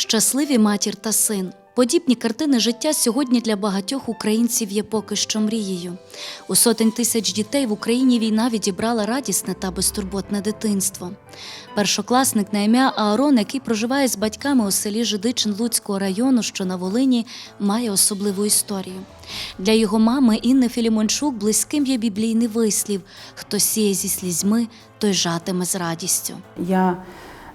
Щасливі матір та син. Подібні картини життя сьогодні для багатьох українців є поки що мрією. У сотень тисяч дітей в Україні війна відібрала радісне та безтурботне дитинство. Першокласник на ім'я Аарон, який проживає з батьками у селі Жидичин Луцького району, що на Волині, має особливу історію. Для його мами Інни Філімончук близьким є біблійний вислів: хто сіє зі слізьми, той жатиме з радістю. Я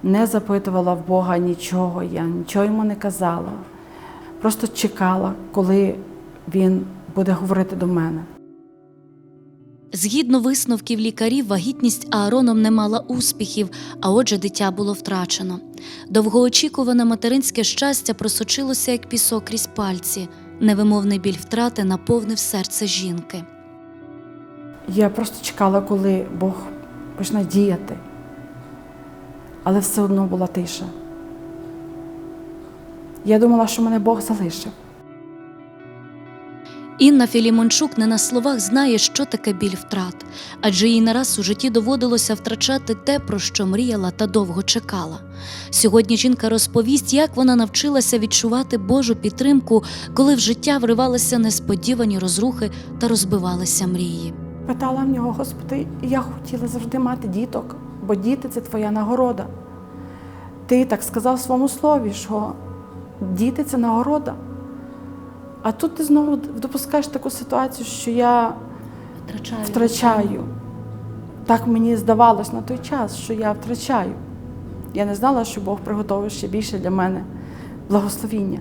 не запитувала в Бога нічого, я нічого йому не казала. Просто чекала, коли він буде говорити до мене. Згідно висновків лікарів, вагітність Аароном не мала успіхів, а отже, дитя було втрачено. Довгоочікуване материнське щастя просочилося як пісок крізь пальці. Невимовний біль втрати наповнив серце жінки. Я просто чекала, коли Бог почне діяти. Але все одно була тиша. Я думала, що мене Бог залишив. Інна Філімончук не на словах знає, що таке біль втрат, адже їй не раз у житті доводилося втрачати те, про що мріяла та довго чекала. Сьогодні жінка розповість, як вона навчилася відчувати Божу підтримку, коли в життя вривалися несподівані розрухи та розбивалися мрії. Питала в нього, Господи, я хотіла завжди мати діток, бо діти це твоя нагорода. Ти так сказав в своєму слові, що діти це нагорода. А тут ти знову допускаєш таку ситуацію, що я Втрачаю. втрачаю. Так мені здавалось на той час, що я втрачаю. Я не знала, що Бог приготовив ще більше для мене благословіння.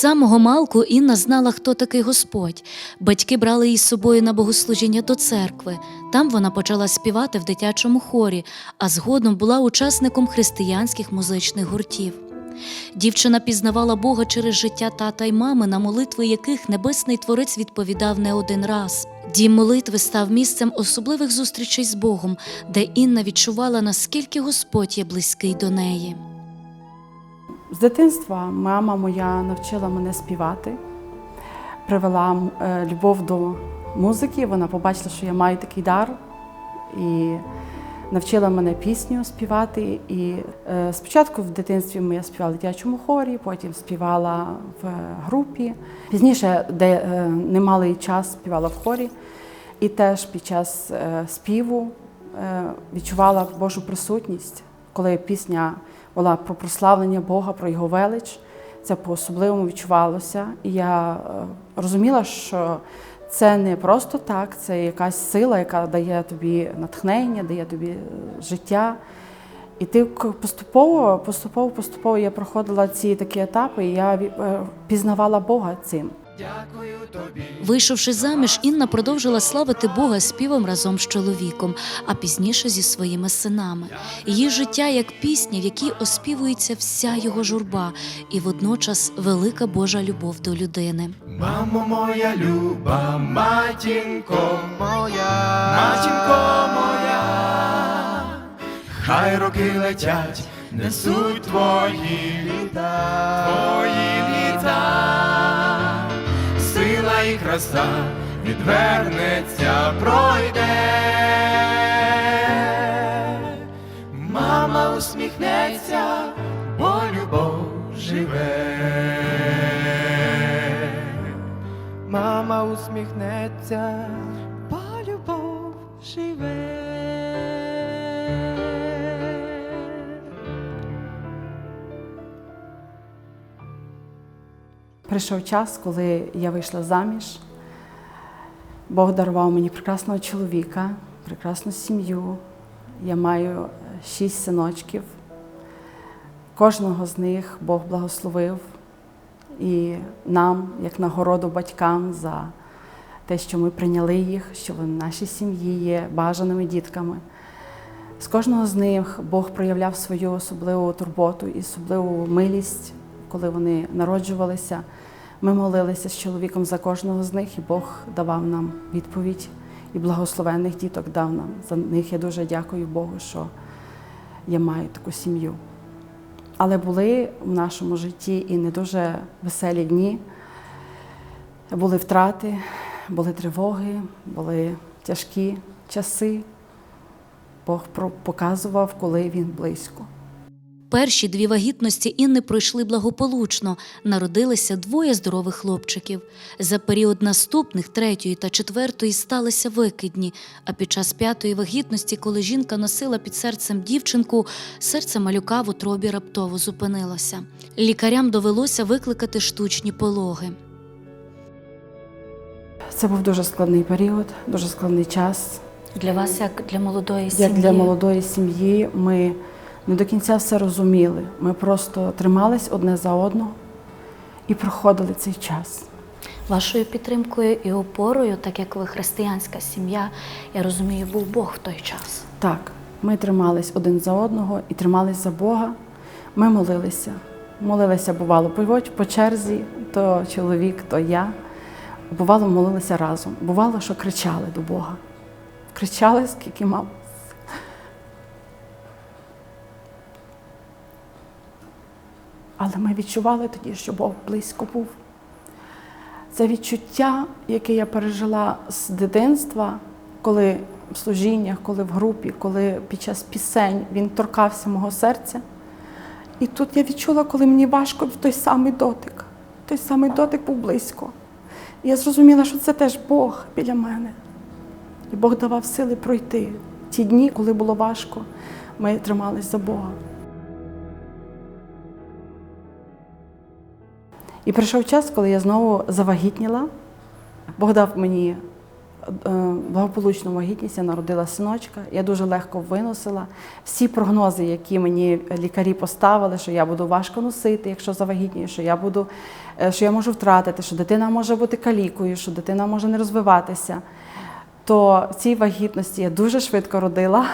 Самого малку Інна знала, хто такий Господь. Батьки брали її з собою на богослужіння до церкви. Там вона почала співати в дитячому хорі, а згодом була учасником християнських музичних гуртів. Дівчина пізнавала Бога через життя тата й мами, на молитви яких небесний творець відповідав не один раз. Дім молитви став місцем особливих зустрічей з Богом, де Інна відчувала, наскільки Господь є близький до неї. З дитинства мама моя навчила мене співати, привела е, любов до музики. Вона побачила, що я маю такий дар і навчила мене пісню співати. І е, спочатку в дитинстві я співала в дитячому хорі, потім співала в групі. Пізніше, де е, немалий час, співала в хорі. І теж під час співу відчувала Божу присутність, коли пісня була про прославлення Бога, про його велич. Це по-особливому відчувалося. І я е, розуміла, що це не просто так, це якась сила, яка дає тобі натхнення, дає тобі е, життя. І ти поступово, поступово, поступово я проходила ці такі етапи, і я е, пізнавала Бога цим. Вийшовши заміж, Інна продовжила славити Бога співом разом з чоловіком, а пізніше зі своїми синами. Її життя як пісня, в якій оспівується вся його журба, і водночас велика Божа любов до людини. Мамо моя люба, матінко моя, матінко моя, хай роки летять, несуть твої літа, твої краса відвернеться, пройде. Мама усміхнеться, бо любов живе. Мама усміхнеться, бо любов живе. Прийшов час, коли я вийшла заміж. Бог дарував мені прекрасного чоловіка, прекрасну сім'ю. Я маю шість синочків. Кожного з них Бог благословив і нам, як нагороду батькам, за те, що ми прийняли їх, що вони в нашій сім'ї є бажаними дітками. З кожного з них Бог проявляв свою особливу турботу і особливу милість, коли вони народжувалися. Ми молилися з чоловіком за кожного з них, і Бог давав нам відповідь і благословенних діток дав нам. За них я дуже дякую Богу, що я маю таку сім'ю. Але були в нашому житті і не дуже веселі дні. Були втрати, були тривоги, були тяжкі часи. Бог показував, коли він близько. Перші дві вагітності Інни пройшли благополучно. Народилися двоє здорових хлопчиків. За період наступних третьої та четвертої сталися викидні. А під час п'ятої вагітності, коли жінка носила під серцем дівчинку, серце малюка в утробі раптово зупинилося. Лікарям довелося викликати штучні пологи. Це був дуже складний період, дуже складний час. Для вас, як для молодої Як для молодої сім'ї, ми не до кінця все розуміли. Ми просто тримались одне за одного і проходили цей час. Вашою підтримкою і опорою, так як ви християнська сім'я, я розумію, був Бог в той час. Так, ми тримались один за одного і тримались за Бога. Ми молилися. Молилися, бувало, по, черзі, то чоловік, то я. Бувало, молилися разом. Бувало, що кричали до Бога. Кричали, скільки мав. Але ми відчували тоді, що Бог близько був. Це відчуття, яке я пережила з дитинства, коли в служіннях, коли в групі, коли під час пісень він торкався мого серця. І тут я відчула, коли мені важко той самий дотик. Той самий дотик був близько. І я зрозуміла, що це теж Бог біля мене. І Бог давав сили пройти. Ті дні, коли було важко, ми тримались за Бога. І прийшов час, коли я знову завагітніла. Бог дав мені е, благополучну вагітність, я народила синочка. Я дуже легко виносила. Всі прогнози, які мені лікарі поставили, що я буду важко носити, якщо завагітнію, що я буду, е, що я можу втратити, що дитина може бути калікою, що дитина може не розвиватися. То в цій вагітності я дуже швидко родила.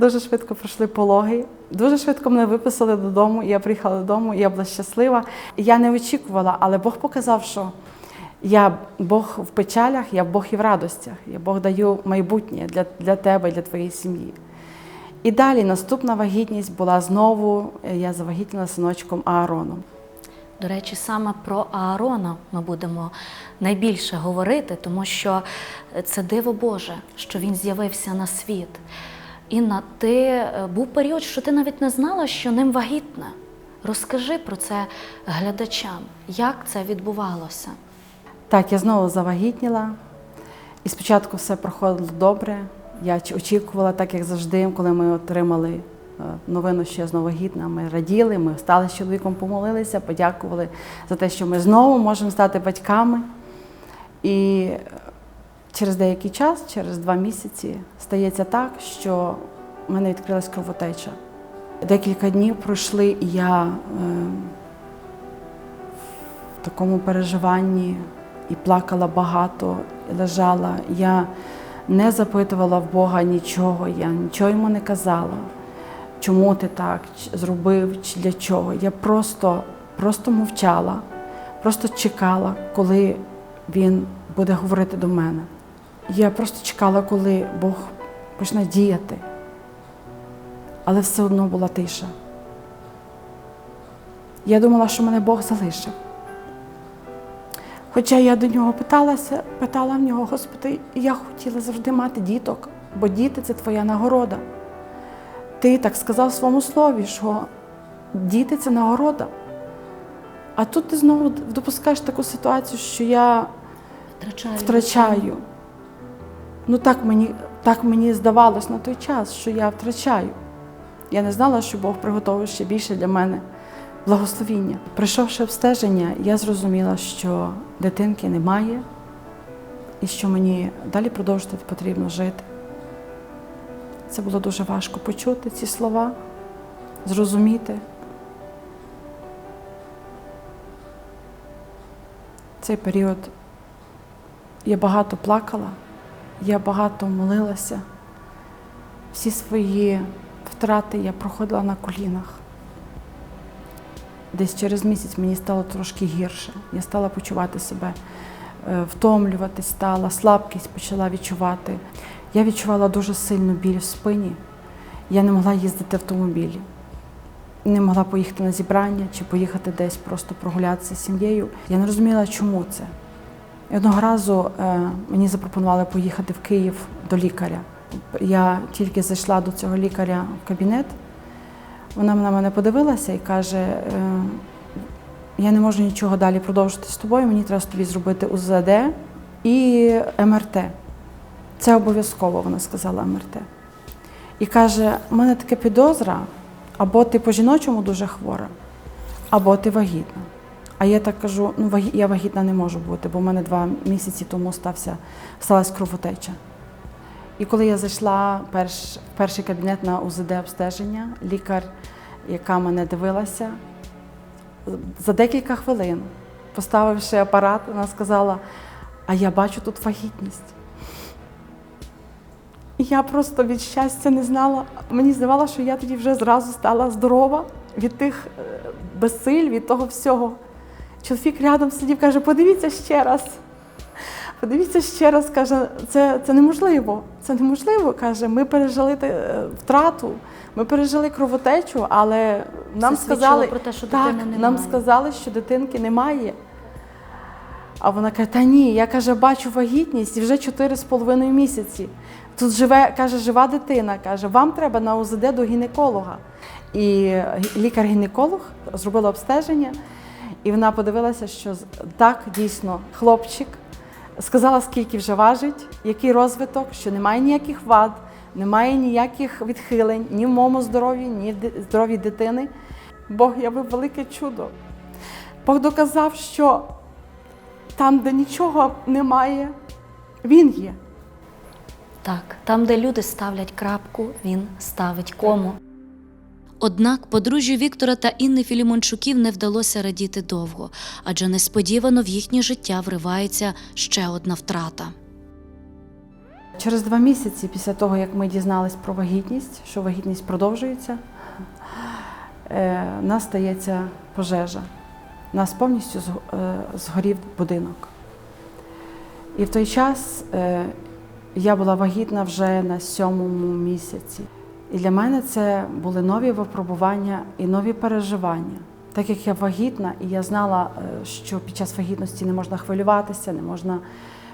Дуже швидко пройшли пологи. Дуже швидко мене виписали додому. Я приїхала додому, я була щаслива. Я не очікувала, але Бог показав, що я Бог в печалях, я Бог і в радостях. Я Бог даю майбутнє для, для тебе для твоєї сім'ї. І далі наступна вагітність була знову. е, Я завагітніла синочком Аароном. До речі, саме про Аарона ми будемо найбільше говорити, тому що це диво Боже, що він з'явився на світ. Інна, ти е, був період, що ти навіть не знала, що ним вагітна. Розкажи про це глядачам, як це відбувалося. Так, я знову завагітніла. І спочатку все проходило добре. Я очікувала, так як завжди, коли ми отримали е, новину, що я знову вагітна, ми раділи, ми стали з чоловіком, помолилися, подякували за те, що ми знову можемо стати батьками. І е, через деякий час, через два місяці, стається так, що в мене відкрилась кровотеча. Декілька днів пройшли, і я е, в такому переживанні і плакала багато, і лежала. Я не запитувала в Бога нічого, я нічого йому не казала, чому ти так зробив, чи для чого. Я просто, просто мовчала, просто чекала, коли він буде говорити до мене. Я просто чекала, коли Бог почне діяти. Але все одно була тиша. Я думала, що мене Бог залишив. Хоча я до нього питалася, питала в нього, Господи, я хотіла завжди мати діток, бо діти це твоя нагорода. Ти так сказав в своєму слові, що діти це нагорода. А тут ти знову допускаєш таку ситуацію, що я Втрачаю. втрачаю. Ну так мені, так мені здавалось на той час, що я втрачаю. Я не знала, що Бог приготовив ще більше для мене благословіння. Прийшовши обстеження, я зрозуміла, що дитинки немає і що мені далі продовжувати потрібно жити. Це було дуже важко почути ці слова, зрозуміти. Цей період я багато плакала, я багато молилася. Всі свої втрати я проходила на колінах. Десь через місяць мені стало трошки гірше. Я стала почувати себе, е, втомлюватись стала, слабкість почала відчувати. Я відчувала дуже сильну біль в спині. Я не могла їздити автомобілі. не могла поїхати на зібрання чи поїхати десь просто прогулятися з сім'єю. Я не розуміла, чому це. І одного разу е, мені запропонували поїхати в Київ до лікаря. Я тільки зайшла до цього лікаря в кабінет. Вона на мене подивилася і каже: е, я не можу нічого далі продовжити з тобою, мені треба тобі зробити УЗД і МРТ. Це обов'язково, вона сказала МРТ. І каже: у мене таке підозра, або ти по-жіночому дуже хвора, або ти вагітна. А я так кажу: ну я вагітна не можу бути, бо в мене два місяці тому стався, сталася кровотеча. І коли я зайшла перш, в перший кабінет на УЗД обстеження, лікар, яка мене дивилася, за декілька хвилин, поставивши апарат, вона сказала: А я бачу тут вагітність. Я просто від щастя не знала. Мені здавалося, що я тоді вже зразу стала здорова від тих е, безсиль, від того всього. Чоловік рядом сидів, каже: подивіться ще раз. Подивіться ще раз, каже, це, це неможливо. Це неможливо. каже, ми пережили е, втрату, ми пережили кровотечу, але нам Це сказали, про те, що так, дитини нам сказали, що дитинки немає. А вона каже: та ні, я каже, бачу вагітність і вже 4,5 місяці. Тут живе, каже, жива дитина. Каже, вам треба на УЗД до гінеколога. І лікар-гінеколог зробила обстеження, і вона подивилася, що так, дійсно, хлопчик. Сказала, скільки вже важить, який розвиток, що немає ніяких вад, немає ніяких відхилень ні в моєму здоров'ї, ні в здоров'ї дитини. Бог явив велике чудо. Бог доказав, що там, де нічого немає, Він є. Так, там, де люди ставлять крапку, він ставить кому. Однак подружжю Віктора та Інни Філімончуків не вдалося радіти довго, адже несподівано в їхнє життя вривається ще одна втрата. Через два місяці після того, як ми дізнались про вагітність, що вагітність продовжується, е, у нас стається пожежа. Нас повністю е, згорів будинок. І в той час е, я була вагітна вже на сьомому місяці. І для мене це були нові випробування і нові переживання. Так як я вагітна, і я знала, е, що під час вагітності не можна хвилюватися, не можна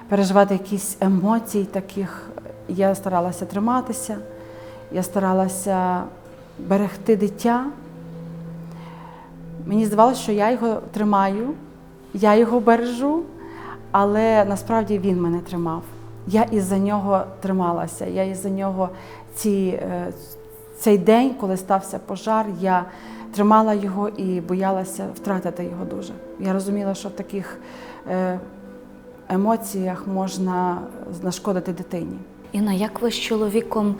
переживати якісь емоції таких. Я старалася триматися, я старалася берегти дитя. Мені здавалося, що я його тримаю, я його бережу, але насправді він мене тримав. Я із-за нього трималася. Я із-за нього ці, е, цей день, коли стався пожар, я тримала його і боялася втратити його дуже. Я розуміла, що в таких е, емоціях можна нашкодити дитині. Інна, як ви з чоловіком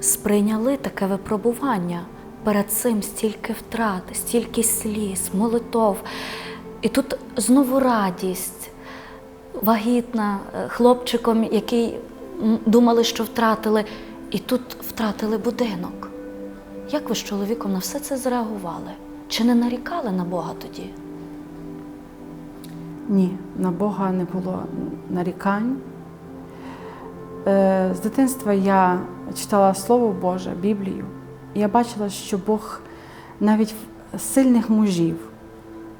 сприйняли таке випробування? Перед цим стільки втрат, стільки сліз, молитов. І тут знову радість, вагітна е, хлопчиком, який думали, що втратили, і тут втратили будинок. Як ви з чоловіком на все це зреагували? Чи не нарікали на Бога тоді? Ні, на Бога не було нарікань. Е, З дитинства я читала Слово Боже, Біблію, і я бачила, що Бог навіть сильних мужів,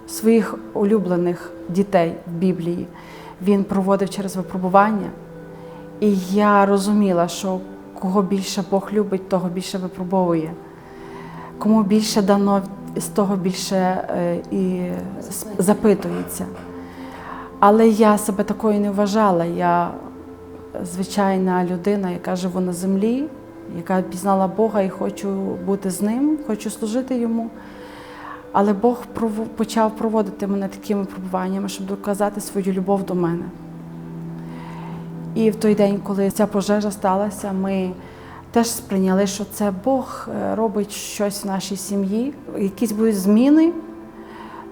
своїх улюблених дітей в Біблії, Він проводив через випробування. І я розуміла, що кого більше Бог любить, того більше випробовує. Кому більше дано, з того більше е, і запитується. Але я себе такою не вважала. Я звичайна людина, яка живу на землі, яка пізнала Бога і хочу бути з ним, хочу служити йому. Але Бог почав проводити мене такими пробуваннями, щоб доказати свою любов до мене. І в той день, коли ця пожежа сталася, ми теж сприйняли, що це Бог е, робить щось в нашій сім'ї, якісь будуть зміни,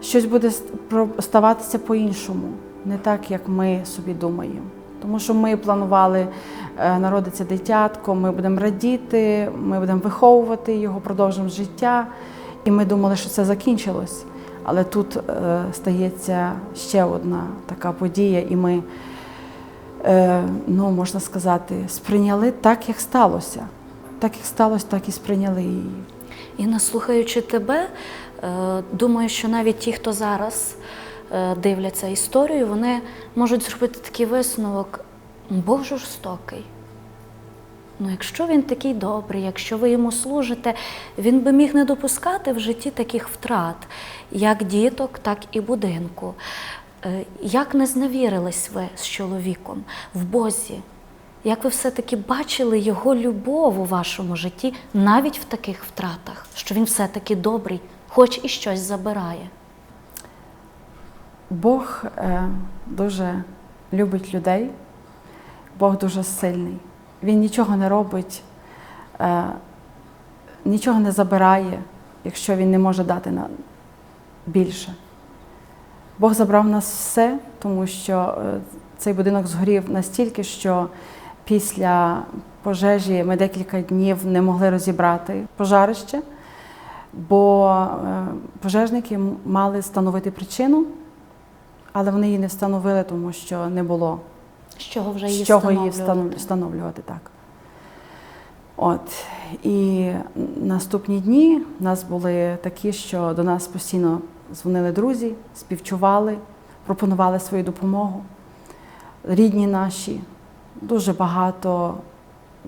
щось буде ставатися по-іншому, не так, як ми собі думаємо. Тому що ми планували е, народиться дитятко, ми будемо радіти, ми будемо виховувати його, продовжимо життя. І ми думали, що це закінчилось. Але тут е, стається ще одна така подія, і ми, е, ну, можна сказати, сприйняли так, як сталося. Так, як сталося, так і сприйняли її. І наслухаючи тебе, е, думаю, що навіть ті, хто зараз е, дивляться історію, вони можуть зробити такий висновок: Бог жорстокий. Ну, якщо він такий добрий, якщо ви йому служите, він би міг не допускати в житті таких втрат, як діток, так і будинку. Е, Як не зневірились ви з чоловіком в Бозі? Як ви все-таки бачили його любов у вашому житті навіть в таких втратах, що він все-таки добрий, хоч і щось забирає? Бог е, дуже любить людей, Бог дуже сильний. Він нічого не робить, е, нічого не забирає, якщо він не може дати нам більше. Бог забрав в нас все, тому що е, цей будинок згорів настільки, що після пожежі ми декілька днів не могли розібрати пожарище, бо е, пожежники мали встановити причину, але вони її не встановили, тому що не було З чого вже її з чого її встановлювати? встановлювати так. От. І наступні дні в нас були такі, що до нас постійно дзвонили друзі, співчували, пропонували свою допомогу. Рідні наші дуже багато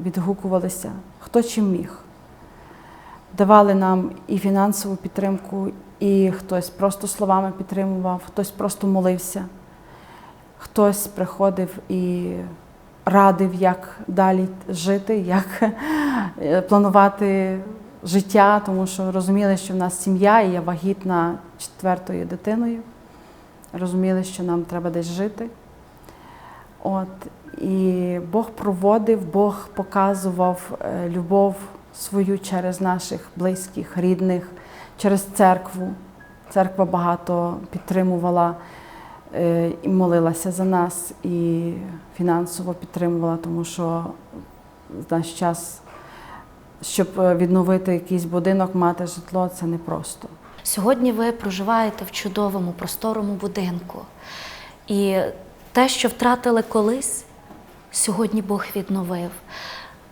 відгукувалися, хто чим міг. Давали нам і фінансову підтримку, і хтось просто словами підтримував, хтось просто молився. Хтось приходив і радив, як далі жити, як е, планувати життя, тому що розуміли, що в нас сім'я, і я вагітна четвертою дитиною. Розуміли, що нам треба десь жити. От, і Бог проводив, Бог показував е, любов свою через наших близьких, рідних, через церкву. Церква багато підтримувала і молилася за нас, і фінансово підтримувала, тому що наш час, щоб е, відновити якийсь будинок, мати житло, це непросто. Сьогодні ви проживаєте в чудовому, просторому будинку. І те, що втратили колись, сьогодні Бог відновив.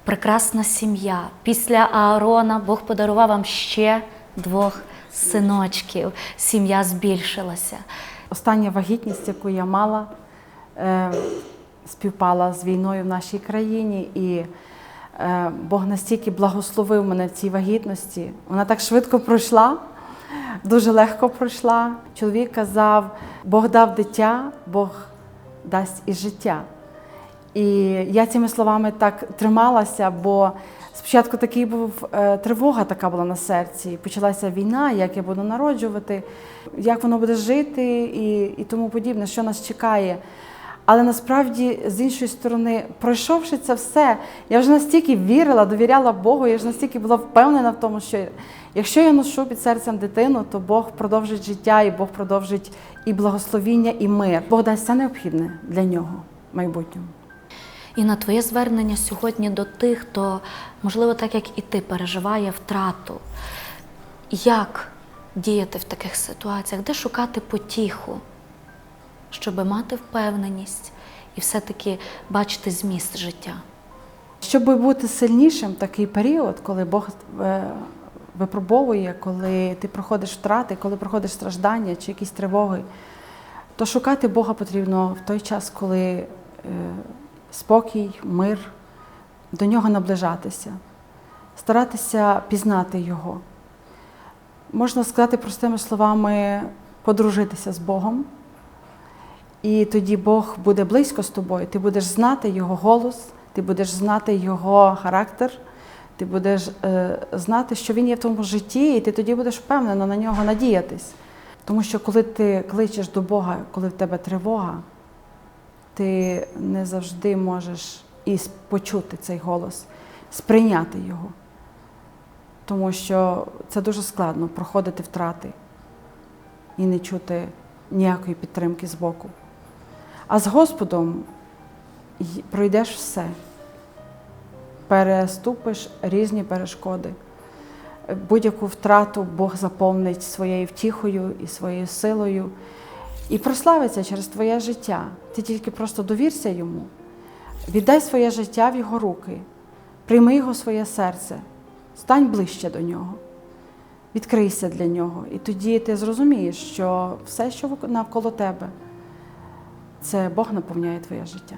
Прекрасна сім'я. Після Аарона Бог подарував вам ще двох синочків. Сім'я збільшилася. Остання вагітність, яку я мала, е, співпала з війною в нашій країні, і е, Бог настільки благословив мене в цій вагітності. Вона так швидко пройшла, дуже легко пройшла. Чоловік казав: Бог дав дитя, Бог дасть і життя. І я цими словами так трималася, бо спочатку такий був е, тривога, така була на серці. Почалася війна, як я буду народжувати, як воно буде жити і, і тому подібне, що нас чекає. Але насправді, з іншої сторони, пройшовши це все, я вже настільки вірила, довіряла Богу, я вже настільки була впевнена в тому, що якщо я ношу під серцем дитину, то Бог продовжить життя, і Бог продовжить і благословіння, і мир. Бог дасть все необхідне для нього в майбутньому. І на твоє звернення сьогодні до тих, хто, можливо, так як і ти, переживає втрату. Як діяти в таких ситуаціях, де шукати потіху, щоб мати впевненість і все-таки бачити зміст життя? Щоб бути сильнішим такий період, коли Бог е, випробовує, коли ти проходиш втрати, коли проходиш страждання чи якісь тривоги, то шукати Бога потрібно в той час, коли е, спокій, мир, до нього наближатися, старатися пізнати Його. Можна сказати простими словами, подружитися з Богом. І тоді Бог буде близько з тобою, ти будеш знати Його голос, ти будеш знати Його характер, ти будеш е, знати, що Він є в тому житті, і ти тоді будеш впевнено на нього надіятись. Тому що коли ти кличеш до Бога, коли в тебе тривога, ти не завжди можеш і почути цей голос, сприйняти його. Тому що це дуже складно проходити втрати і не чути ніякої підтримки з боку. А з Господом пройдеш все, переступиш різні перешкоди. Будь-яку втрату Бог заповнить своєю втіхою і своєю силою і прославиться через твоє життя. Ти тільки просто довірся йому, віддай своє життя в його руки, прийми його своє серце, стань ближче до нього. відкрийся для нього. І тоді ти зрозумієш, що все, що навколо тебе, це Бог наповняє твоє життя.